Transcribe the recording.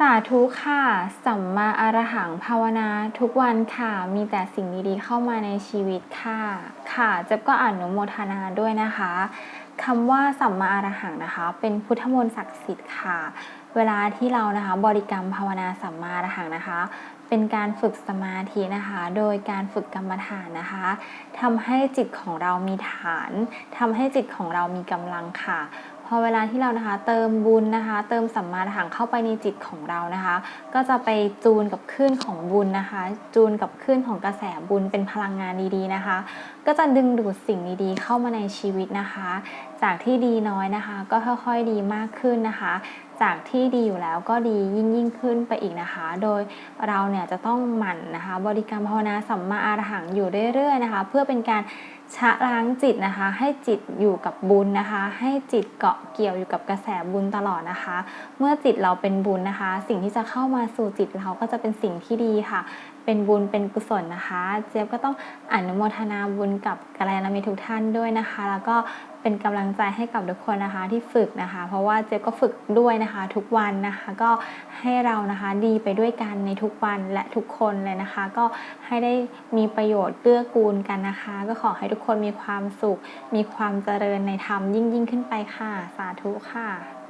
สาธุค่ะ สัมมาอรหังภาวนาทุกวันค่ะ มีแต่สิ่งดีๆเข้ามาในชีวิตค่ะ ค่ะเจ๊บก็อนุโมทนาด้วยนะคะคำว่าสัมมาอรหังนะคะ เป็นพุทธมนต์ศักดิ์สิทธิ์ค่ะ เวลาที่เรานะคะ บริกรรมภาวนาสัมมาอรหังนะคะ เป็นการฝึกสมาธินะคะ โดยการฝึกกรรมฐานนะคะทำให้จิตของเรามีฐานทำให้จิตของเรามีกำลังค่ะ พอเวลาที่เรานะคะเติมบุญนะคะ เติมสัมมาทังเข้าไปในจิตของเรานะคะ ก็จะไปจูนกับคลื่นของบุญนะคะ จูนกับคลื่นของกระแสบุญเป็นพลังงานดีๆนะคะ ก็จะดึงดูดสิ่งดีๆ เข้ามาในชีวิตนะคะ จากที่ดีน้อยนะคะ ก็ค่อยๆดีมากขึ้นนะคะจากที่ดีอยู่แล้วก็ดียิ่งยิ่งขึ้นไปอีกนะคะ โดยเราเนี่ยจะต้องหมั่นนะคะ บริกรรมภาวนาสัมมาอารหังอยู่เรื่อยๆนะคะ เพื่อเป็นการชะล้างจิตนะคะ ให้จิตอยู่กับบุญนะคะ ให้จิตเกาะเกี่ยวอยู่กับกระแสบุญตลอดนะคะ เมื่อจิตเราเป็นบุญนะคะ สิ่งที่จะเข้ามาสู่จิตเราก็จะเป็นสิ่งที่ดีค่ะเป็นบุญเป็นกุศลนะคะ เจี๊ยบก็ต้องอนุโมทนาบุญกับกัลยาณมิตรทุกท่านด้วยนะคะ แล้วก็เป็นกำลังใจให้กับทุกคนนะคะที่ฝึกนะคะ เพราะว่าเจี๊ยบก็ฝึกด้วยนะคะ ทุกวันนะคะก็ให้เรานะคะดีไปด้วยกันในทุกวันและทุกคนเลยนะคะ ก็ให้ได้มีประโยชน์เกื้อกูลกันนะคะ ก็ขอให้ทุกคนมีความสุข มีความเจริญในธรรมยิ่งยิ่งขึ้นไปค่ะ สาธุค่ะ